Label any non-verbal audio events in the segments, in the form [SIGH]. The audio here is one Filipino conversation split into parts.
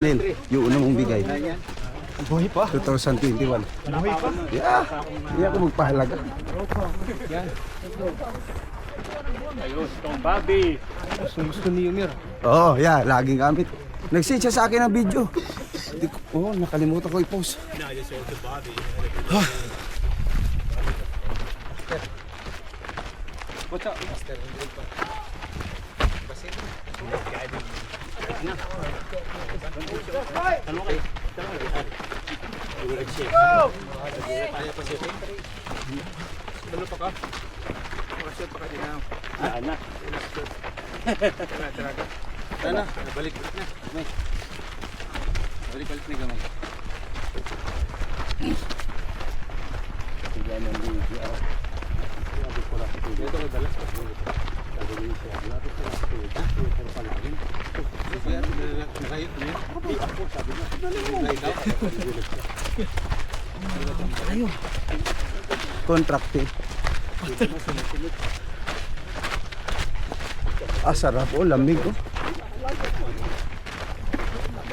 Lil, yung una mong bigay. Buhay pa. 2021. Buhay pa. Yeah, hindi ako magpahalaga. Ayos, itong Bobby. Gusto, gusto ni Yumir. Oo, oh, yeah, laging gamit. Nag-send siya sa akin ng video. Hindi ko, oh, nakalimutan ko i-post. What's up? Yan na. Balik balik na. May. Balik balik na gamay. Yan ang video. Sabi ko Contract eh. Ah, sarap. Oh, lamig oh.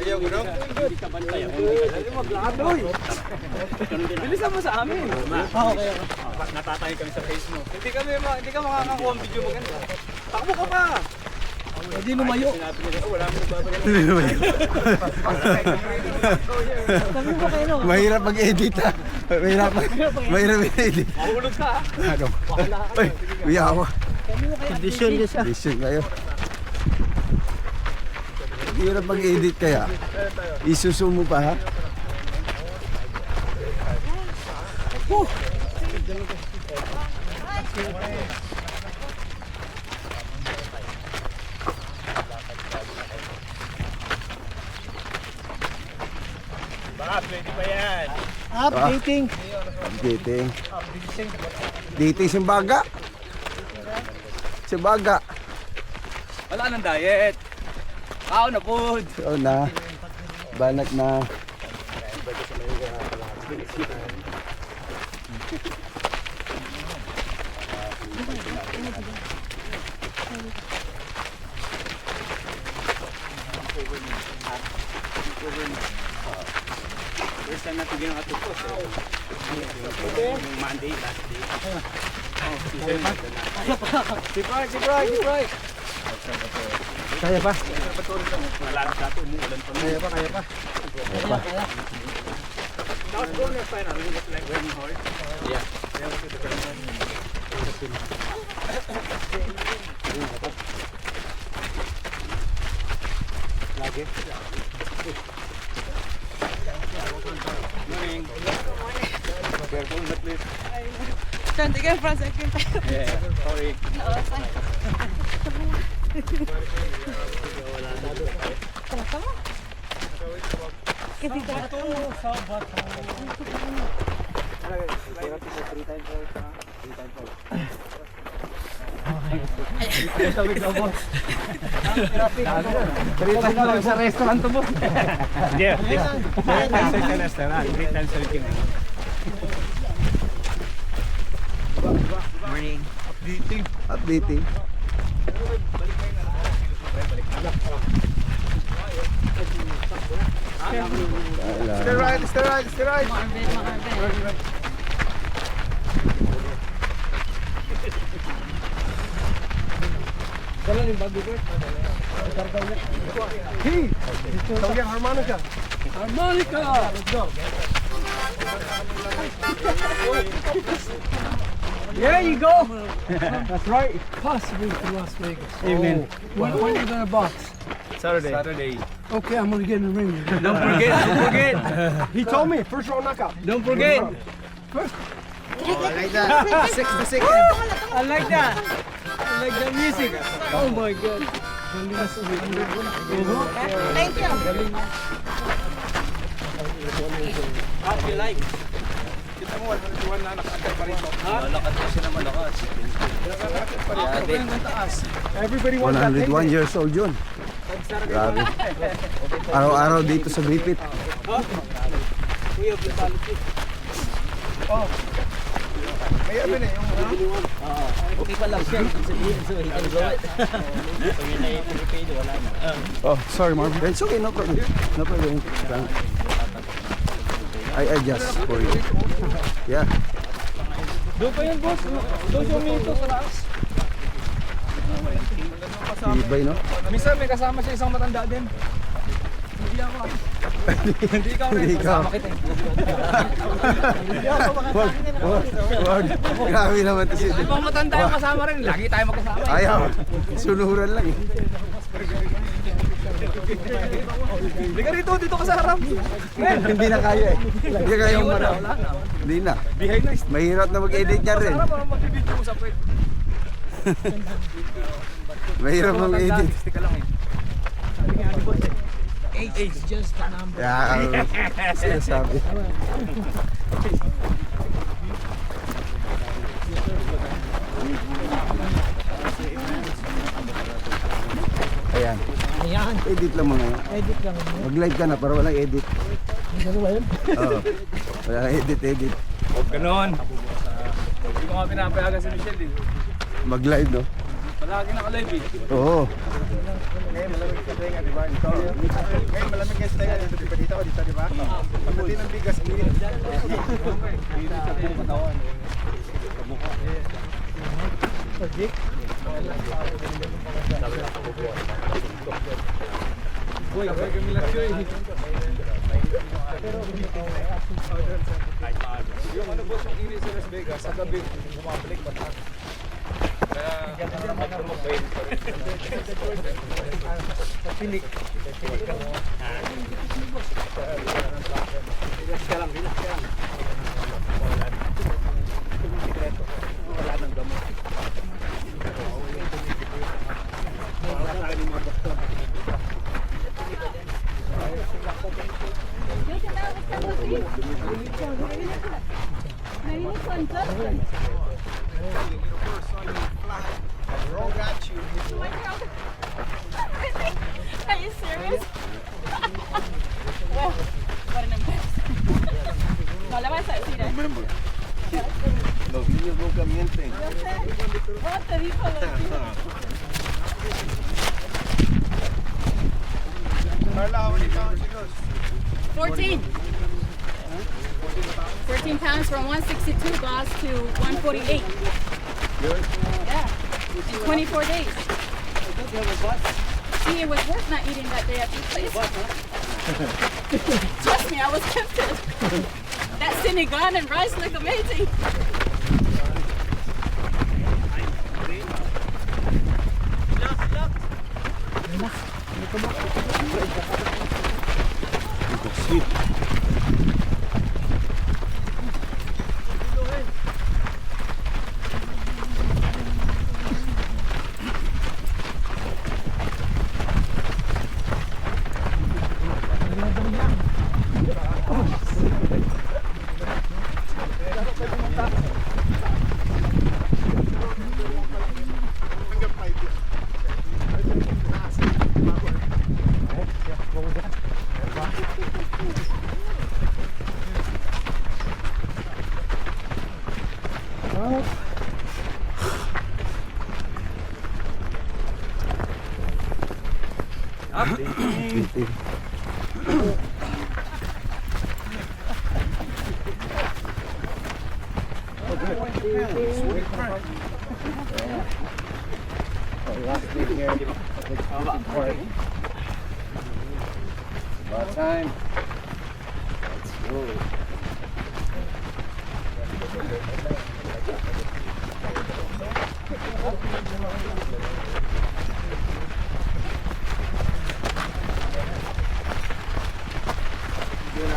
Ayaw ko no? Hindi ka bantay. Bilisan mo sa amin. Okay. Natatay kami sa face mo. Hindi kami hindi ka makakakuha ng video maganda. Takbo ka pa. Hindi lumayo. "Oh, wala mo nagbabalik. Mahirap mag-edit ha. Mahirap, mahirap mag-edit. Mahulog ka. ah. Ano? Ay, kuya ako. Condition niya siya. Vision kayo. Hirap mag-edit kaya. Isuso mo pa ha? Baka, pwede pa yan. Updating. Dating. Dating si Baga. Si Baga. Wala nang diet. Kao na po. So na. Banat na. First time natin atupos. Eh. Yung Monday, last day. Si Brian, si Brian, si Brian. Kaya pa? Ito, umuulan pa. Kaya pa, kaya pa. Bonus pa like raining hard. Yeah. Lagi. Morning. Careful, not late. Can't again for a second. Yeah, sorry. [LAUGHS] Kasi dito. Three times sa restaurant to. Yeah, three times sa restaurant, three times sa weekend. Updating. Wala. right, stay right, stay right. Marvin, Marvin. Dala yung bago ko. Hey! Tawag harmonica. Harmonica! Let's go. There you go. That's right. possibly to Las Vegas. Evening. Oh, when, when are you gonna box? Saturday. Saturday. Okay, I'm gonna get in the ring. Don't forget, don't forget. [LAUGHS] He told me, first round knockout. Don't forget. I like that. Six to six. I like that. I like that music. Oh my god. Thank you. Happy life. Kita mo, wala wala na nakakantay pa rito. Malakas kasi na malakas. Everybody wants that 101 years old yun. Grabe. Araw-araw dito sa Gripit. Kuya, brutality. May abi na yung Okay pa lang siya. So he can blow it. Oh, sorry Marvin. It's okay, no problem. No problem. I adjust for you. Yeah. Doon pa yun, boss. Doon siya uminto sa taas. Tibay, no? Minsan may kasama siya isang matanda din. Hindi ako. Hindi ikaw rin. Hindi ikaw. Kasama kita. eh. Wag, wag, wag. Grabe naman to si Ibang matanda yung kasama rin. Lagi tayo magkasama. eh. Ayaw. Sunuran lang eh. Hindi ka rito, dito ka sa harap. Hindi na kaya eh. Hindi kaya yung marap. Hindi na. Behind na. Mahirap na mag-edit niya rin. Sa harap, magbibideo mo sa pwede. Mahirap. Stick ka lang eh. Age is just a number. Yeah, sinasabi. Ayan. Ayan. Edit lang muna. Edit lang mo. Mag-live ka na para walang edit. Ganun ba yun? Oo. Walang edit, edit. Huwag ganon. Hindi ko nga pinapayagan si Michelle eh. Mag-live, no? Palagi naka-live eh. Oo. Ngayon malamig sa tenga, di ba? Ngayon malamig kasi tenga dito, di ba? Dito o dito, di ba? Pagdating ng bigas, init. Init sa buong katawan. Boy, boy kami lang siya eh. Yung ano boss, yung init sa Las Vegas, sa gabi, bumabalik ba Kaya, you serious? well, what an embarrassment. No, la vas a decir. Los niños nunca mienten. Yo sé. Dijo Carla, how many pounds you lose? 14. 14 pounds from 162 boss to 148. Yeah. In 24 days. It was worth not eating that day at this place. Trust me, I was tempted. that Senegal and rice look amazing. up. Up the thing. Last big here, about time. Let's go. Yun na,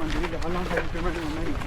मंदिर के हालांकि